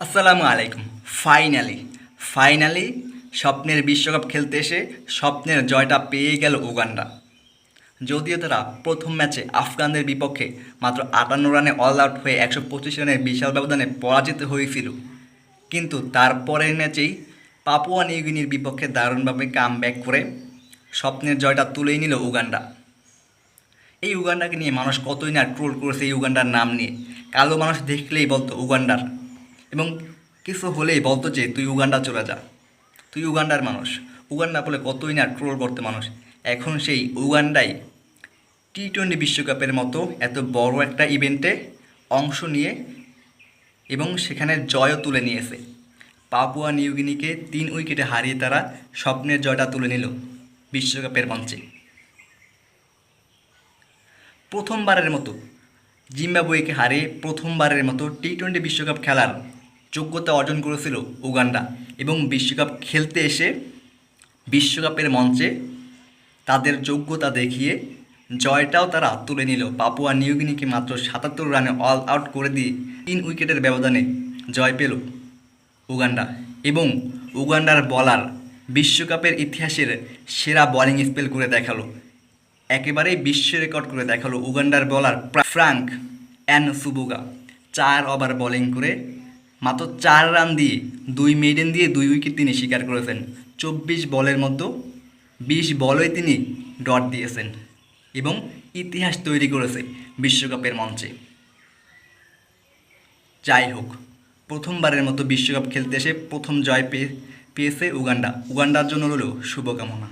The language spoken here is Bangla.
আসসালামু আলাইকুম। ফাইনালি ফাইনালি স্বপ্নের বিশ্বকাপ খেলতে এসে স্বপ্নের জয়টা পেয়ে গেল উগান্ডা। যদিও তারা প্রথম ম্যাচে আফগানদের বিপক্ষে মাত্র আটান্ন রানে অল আউট হয়ে একশো পঁচিশ রানের বিশাল ব্যবধানে পরাজিত হয়েছিল। কিন্তু তারপরের ম্যাচেই পাপুয়া নিউগিনির বিপক্ষে দারুণভাবে কাম ব্যাক করে স্বপ্নের জয়টা তুলেই নিল উগান্ডা। এই উগান্ডাকে নিয়ে মানুষ কতই না ট্রোল করেছে এই উগান্ডার নাম নিয়ে। কালো মানুষ দেখলেই বলতো উগান্ডার এবং কিছু হলেই বলতো যে তুই উগান্ডা চলে যা। তুই উগান্ডার মানুষ। উগান্ডা বলে কতই না ট্রোল করতে মানুষ। এখন সেই উগান্ডাই টি টোয়েন্টি বিশ্বকাপের মতো এত বড় একটা ইভেন্টে অংশ নিয়ে এবং সেখানে জয়ও তুলে নিয়েছে। পাপুয়া নিউগিনিকে তিন উইকেটে হারিয়ে তারা স্বপ্নের জয়টা তুলে নিল বিশ্বকাপের মঞ্চে। প্রথমবারের মতো জিম্বাবুয়েকে হারিয়ে প্রথমবারের মতো টি টোয়েন্টি বিশ্বকাপ খেলার যোগ্যতা অর্জন করেছিল উগান্ডা এবং বিশ্বকাপ খেলতে এসে বিশ্বকাপের মঞ্চে তাদের যোগ্যতা দেখিয়ে জয়টাও তারা তুলে নিল। পাপুয়া নিউগিনিকে মাত্র সাতাত্তর রানে অল আউট করে দিয়ে তিন উইকেটের ব্যবধানে জয় পেল উগান্ডা এবং উগান্ডার বলার বিশ্বকাপের ইতিহাসের সেরা বোলিং স্পেল করে দেখাল। একেবারেই বিশ্ব রেকর্ড করে দেখাল উগান্ডার বলার ফ্রাঙ্ক অ্যান সুবুগা চার ওভার বোলিং করে মাত্র চার রান দিয়ে, দুই মেডেন দিয়ে দুই উইকেট তিনি শিকার করেছেন। চব্বিশ বলের মধ্যে বিশ বলই তিনি ডট দিয়েছেন এবং ইতিহাস তৈরি করেছে বিশ্বকাপের মঞ্চে। যাই হোক প্রথমবারের মতো বিশ্বকাপ খেলতে এসে প্রথম জয় পেয়ে পেয়েছে উগান্ডা। উগান্ডার জন্য রইল শুভকামনা।